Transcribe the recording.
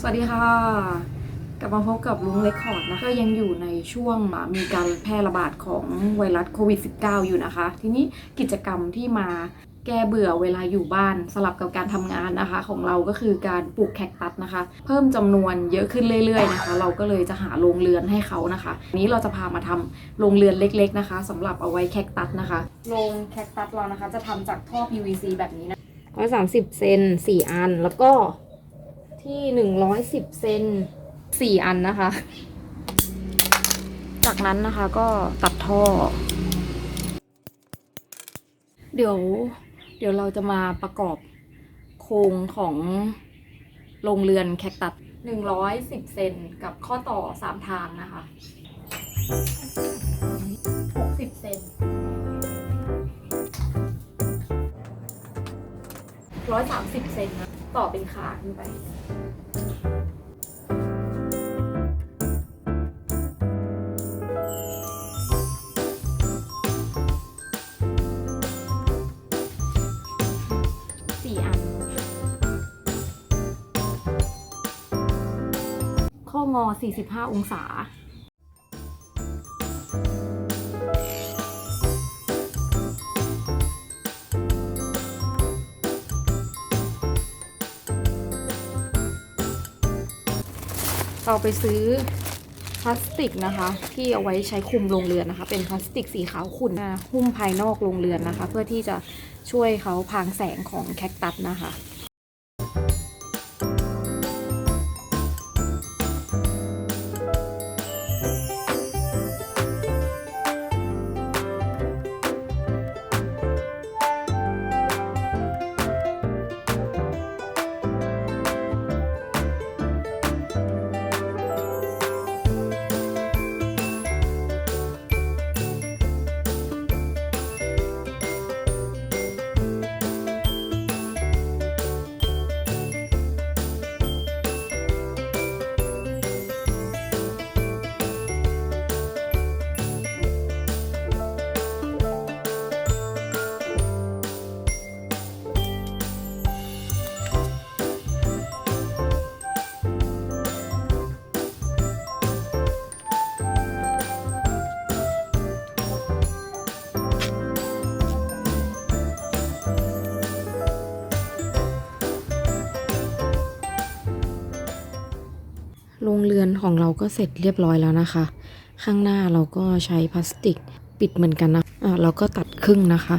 สวัสดีค่ะ กลับมาพบกับลุงเรคคอร์ดนะคะก็ยังอยู่ในช่วงอะมีการแพร่ระบาดของไวรัสโควิด -19 อยู่นะคะ ทีนี้กิจกรรมที่มาแก้เบื่อเวลาอยู่บ้านสลับกับการทำงานนะคะ ของเราก็คือการปลูกแคคตัสนะคะ เพิ่มจำนวนเยอะขึ้นเรื่อยๆนะคะ เราก็เลยจะหาโรงเรือนให้เขานะคะวันนี้เราจะพามาทำโรงเรือนเล็ก ๆนะคะสำหรับเอาไว้แคคตัสนะคะโรงแคคตัสเรานะคะ จะทำจากท่อ PVC แบบนี้นะร้อยสามสิบเซนสี่อันแล้วก็ ที่หนึ่งร้อยสิบเซนสี่อันนะคะ จากนั้นนะคะก็ตัดท่อ เดี๋ยว เดี๋ยวเราจะมาประกอบโครงของโรงเรือนแคคตัสหนึ่งร้อยสิบเซนกับข้อต่อสามทางนะคะหกสิบเซนร้อยสามสิบเซนนะ ต่อเป็นขาขึ้นไปสี่อันข้องอ 45 องศา เราไปซื้อพลาสติกนะคะ ที่เอาไว้ใช้คลุมโรงเรือนนะคะ เป็นพลาสติกสีขาวขุ่นหุ้มภายนอกโรงเรือนนะคะ เพื่อที่จะช่วยเขาพรางแสงของแคคตัสนะคะ โรงเรือนของเราก็เสร็จเรียบร้อยแล้วนะคะ ข้างหน้าเราก็ใช้พลาสติกปิดเหมือนกันนะะเราก็ตัดครึ่งนะคะ